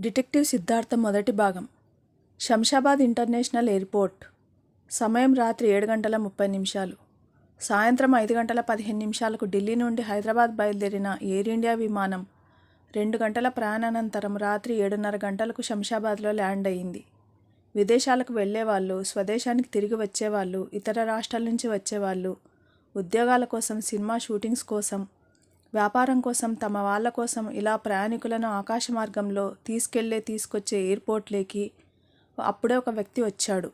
Detective Siddharth మొదటి భాగం. Shamshabad international airport. సమయం రాత్రి ఏడు గంటల ముప్పై నిమిషాలు. సాయంత్రం ఐదు గంటల పదిహేను నిమిషాలకు ఢిల్లీ నుండి హైదరాబాద్ బయలుదేరిన ఎయిర్ ఇండియా విమానం రెండు గంటల ప్రయాణానంతరం రాత్రి ఏడున్నర గంటలకు శంషాబాద్లో ల్యాండ్ అయింది. విదేశాలకు వెళ్ళేవాళ్ళు స్వదేశానికి తిరిగి వచ్చేవాళ్ళు ఇతర రాష్ట్రాల నుంచి వచ్చేవాళ్ళు ఉద్యోగాల కోసం సినిమా షూటింగ్స్ కోసం వ్యాపారం కోసం తమ వాళ్ళ కోసం ఇలా ప్రయాణికులను ఆకాశ మార్గంలో తీసుకెళ్ళే తీసుకొచ్చే ఎయిర్పోర్ట్లోకి అప్పుడే ఒక వ్యక్తి వచ్చాడు.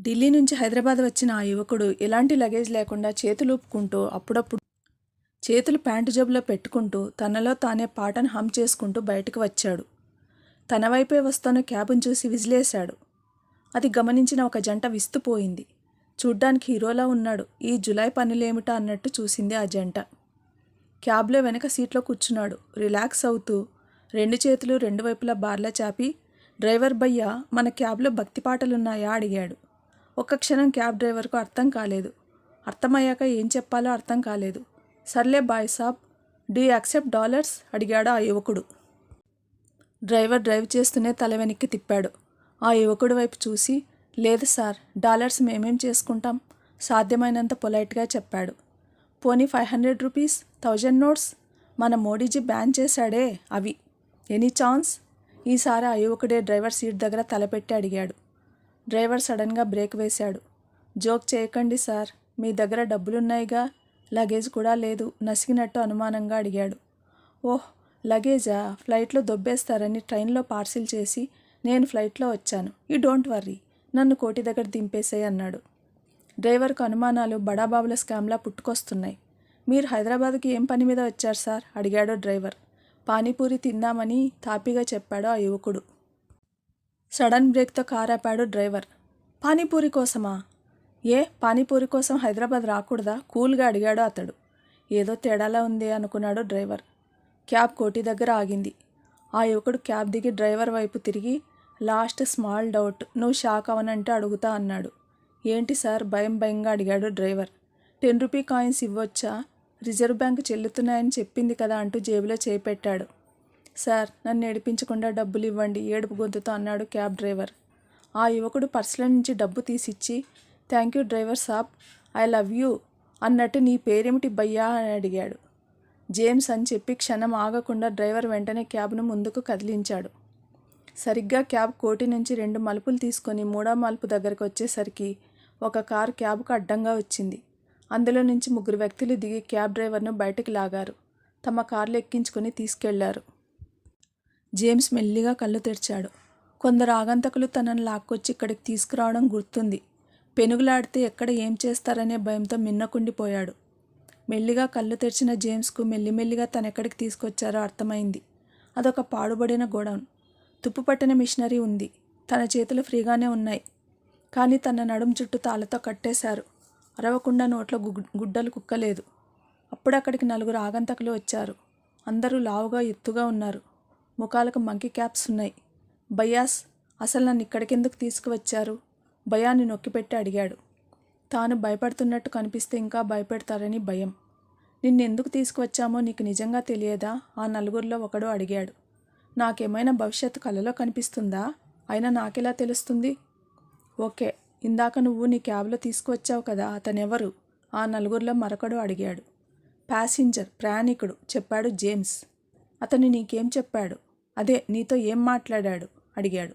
ఢిల్లీ నుంచి హైదరాబాద్ వచ్చిన ఆ యువకుడు ఎలాంటి లగేజ్ లేకుండా చేతులు ఊపుకుంటూ అప్పుడప్పుడు చేతులు ప్యాంటు జేబులో పెట్టుకుంటూ తనలో తానే పాటను హమ్ చేసుకుంటూ బయటకు వచ్చాడు. తన వైపే వస్తున్న క్యాబ్ను చూసి విజిలేశాడు. అది గమనించిన ఒక జంట విస్తుపోయింది. చూడ్డానికి హీరోలా ఉన్నాడు. ఈ జులై పనులేమిటా అన్నట్టు చూసింది ఆ జంట. క్యాబ్లో వెనక సీట్లో కూర్చున్నాడు. రిలాక్స్ అవుతూ రెండు చేతులు రెండు వైపులా బార్లా చాపి డ్రైవర్ భయ్య మన క్యాబ్లో భక్తి పాటలున్నాయా? అడిగాడు. ఒక్క క్షణం క్యాబ్ డ్రైవర్కు అర్థం కాలేదు. అర్థమయ్యాక ఏం చెప్పాలో అర్థం కాలేదు. సర్లే బాయ్ సాబ్ డూ యాక్సెప్ట్ డాలర్స్? అడిగాడు ఆ యువకుడు. డ్రైవర్ డ్రైవ్ చేస్తూనే తల వెనక్కి తిప్పాడు. ఆ యువకుడి వైపు చూసి లేదు సార్ డాలర్స్ మేమేం చేసుకుంటాం? సాధ్యమైనంత పొలైట్గా చెప్పాడు. పోనీ five hundred rupees thousand notes? మన మోడీజీ బ్యాన్ చేశాడే అవి. Any chance? ఈసారి ఆ యువకుడే డ్రైవర్ సీట్ దగ్గర తలపెట్టి అడిగాడు. డ్రైవర్ సడన్గా బ్రేక్ వేశాడు. జోక్ చేయకండి సార్ మీ దగ్గర డబ్బులున్నాయిగా లగేజ్ కూడా లేదు నసిగినట్టు అనుమానంగా అడిగాడు. ఓహ్ లగేజా? ఫ్లైట్లో దొబ్బేస్తారని ట్రైన్లో పార్సిల్ చేసి నేను ఫ్లైట్లో వచ్చాను. యూ డోంట్ వర్రీ నన్ను కోటి దగ్గర దింపేసేయన్నాడు డ్రైవర్కు అనుమానాలు బడాబాబుల స్కామ్లా పుట్టుకొస్తున్నాయి. మీరు హైదరాబాద్కి ఏం పని మీద వచ్చారు సార్? అడిగాడు డ్రైవర్. పానీపూరి తిందామని తాపీగా చెప్పాడు ఆ యువకుడు. సడన్ బ్రేక్తో కారాపాడు ఆపాడు డ్రైవర్. పానీపూరి కోసమా? ఏ పానీపూరి కోసం హైదరాబాద్ రాకూడదా? కూల్గా అడిగాడు అతడు. ఏదో తేడాలా ఉంది అనుకున్నాడు డ్రైవర్. క్యాబ్ కోటి దగ్గర ఆగింది. ఆ యువకుడు క్యాబ్ దిగి డ్రైవర్ వైపు తిరిగి లాస్ట్ స్మాల్ డౌట్. నువ్వు షాక్ అవనంటే అడుగుతా అన్నాడు. ఏంటి సార్ భయం భయంగా అడిగాడు డ్రైవర్. టెన్ రూపీ కాయిన్స్ ఇవ్వొచ్చా? రిజర్వ్ బ్యాంక్ చెల్లుతున్నాయని చెప్పింది కదా అంటూ జేబులో చేపెట్టాడు. సార్ నన్ను ఏడిపించకుండా డబ్బులు ఇవ్వండి ఏడుపు గొంతుతో అన్నాడు క్యాబ్ డ్రైవర్. ఆ యువకుడు పర్సుల నుంచి డబ్బు తీసిచ్చి థ్యాంక్ యూ డ్రైవర్ సాబ్ ఐ లవ్ యూ అన్నట్టు నీ పేరేమిటి భయ్యా అని అడిగాడు. జేమ్స్ అని చెప్పి క్షణం ఆగకుండా డ్రైవర్ వెంటనే క్యాబ్ను ముందుకు కదిలించాడు. సరిగ్గా క్యాబ్ కోటి నుంచి రెండు మలుపులు తీసుకొని మూడో మలుపు దగ్గరకు వచ్చేసరికి ఒక కారు క్యాబ్కు అడ్డంగా వచ్చింది. అందులో నుంచి ముగ్గురు వ్యక్తులు దిగి క్యాబ్ డ్రైవర్ను బయటకు లాగారు. తమ కార్లు ఎక్కించుకొని తీసుకెళ్ళారు. జేమ్స్ మెల్లిగా కళ్ళు తెరిచాడు. కొందరు ఆగంతకులు తనను లాక్కొచ్చి ఇక్కడికి తీసుకురావడం గుర్తుంది. పెనుగులాడితే ఎక్కడ ఏం చేస్తారనే భయంతో మిన్నకుండిపోయాడు. మెల్లిగా కళ్ళు తెరిచిన జేమ్స్కు మెల్లిమెల్లిగా తనెక్కడికి తీసుకొచ్చారో అర్థమైంది. అదొక పాడుబడిన గోడౌన్. తుప్పుపట్టిన మిషనరీ ఉంది. తన చేతులు ఫ్రీగానే ఉన్నాయి. కానీ తన నడుం చుట్టూ తాళతో కట్టేశారు. అరవకుండా నోట్లో గుడ్డలు కుక్కలేదు. అప్పుడక్కడికి నలుగురు ఆగంతకులు వచ్చారు. అందరూ లావుగా ఎత్తుగా ఉన్నారు. ముఖాలకు మంకీ క్యాప్స్ ఉన్నాయి. బయాస్ అసలు నన్ను ఇక్కడికెందుకు తీసుకువచ్చారు? భయాన్ని నొక్కిపెట్టి అడిగాడు. తాను భయపడుతున్నట్టు కనిపిస్తే ఇంకా భయపెడతారని భయం. నిన్నెందుకు తీసుకువచ్చామో నీకు నిజంగా తెలియదా? ఆ నలుగురిలో ఒకడు అడిగాడు. నాకేమైనా భవిష్యత్తు కలలో కనిపిస్తుందా? అయినా నాకెలా తెలుస్తుంది? ఓకే ఇందాక నువ్వు నీ క్యాబ్లో తీసుకువచ్చావు కదా అతనెవరు? ఆ నలుగురిలో మరొకడు అడిగాడు. ప్యాసింజర్ ప్రయాణికుడు చెప్పాడు జేమ్స్. అతను నీకేం చెప్పాడు? అదే నీతో ఏం మాట్లాడాడు? అడిగాడు.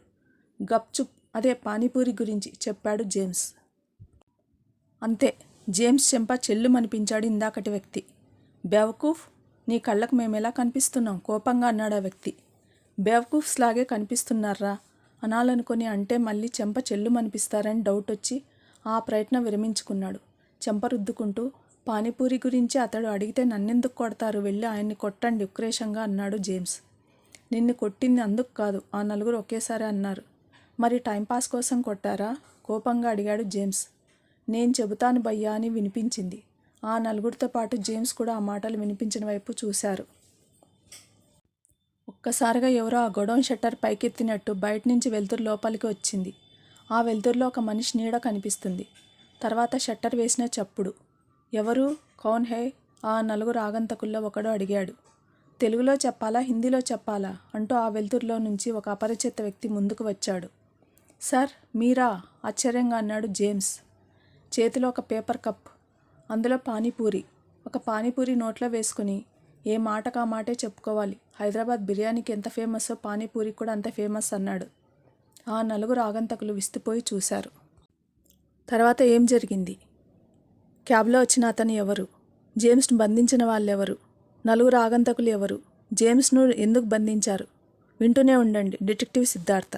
గప్చుప్ అదే పానీపూరి గురించి చెప్పాడు జేమ్స్. అంతే జేమ్స్ చెంప చెల్లుమనిపించాడు ఇందాకటి వ్యక్తి. బెవకూఫ్ నీ కళ్ళకు మేమెలా కనిపిస్తున్నాం? కోపంగా అన్నాడు ఆ వ్యక్తి. బేవకూఫ్స్ లాగే కనిపిస్తున్నారా? అనాలనుకొని అంటే మళ్ళీ చెంప చెల్లుమనిపిస్తారని డౌట్ వచ్చి ఆ ప్రయత్నం విరమించుకున్నాడు. చెంప రుద్దుకుంటూ పానీపూరి గురించి అతడు అడిగితే నన్నెందుకు కొడతారు వెళ్ళి ఆయన్ని కొట్టండి ఉక్రేషంగా అన్నాడు జేమ్స్. నిన్ను కొట్టింది అందుకు కాదు ఆ నలుగురు ఒకేసారి అన్నారు. మరి టైంపాస్ కోసం కొట్టారా? కోపంగా అడిగాడు జేమ్స్. నేను చెబుతాను భయ్యా అని వినిపించింది. ఆ నలుగురితో పాటు జేమ్స్ కూడా ఆ మాటలు వినిపించిన వైపు చూశారు. ఒక్కసారిగా ఎవరో ఆ గొడౌన్ షట్టర్ పైకెత్తినట్టు బయట నుంచి వెలుతురు లోపలికి వచ్చింది. ఆ వెలుతురులో ఒక మనిషి నీడ కనిపిస్తుంది. తర్వాత షట్టర్ వేసిన చప్పుడు. ఎవరు? కౌన్ హే? ఆ నలుగురు ఆగంతకుల్లో ఒకడు అడిగాడు. తెలుగులో చెప్పాలా? హిందీలో చెప్పాలా? అంటూ ఆ వెలుతురులో నుంచి ఒక అపరిచిత వ్యక్తి ముందుకు వచ్చాడు. సార్ మీరా? ఆశ్చర్యంగా అన్నాడు జేమ్స్. చేతిలో ఒక పేపర్ కప్. అందులో పానీపూరి. ఒక పానీపూరి నోట్లో వేసుకుని ఏ మాట కా మాటే చెప్పుకోవాలి. హైదరాబాద్ బిర్యానీకి ఎంత ఫేమస్సో పానీపూరి కూడా అంత ఫేమస్ అన్నాడు. ఆ నలుగురు ఆగంతకులు విస్తుపోయి చూశారు. తర్వాత ఏం జరిగింది? క్యాబ్లో వచ్చిన అతను ఎవరు? జేమ్స్ను బంధించిన వాళ్ళెవరు? నలుగురు ఆగంతకులు ఎవరు? జేమ్స్ను ఎందుకు బంధించారు? వింటూనే ఉండండి. డిటెక్టివ్ సిద్ధార్థ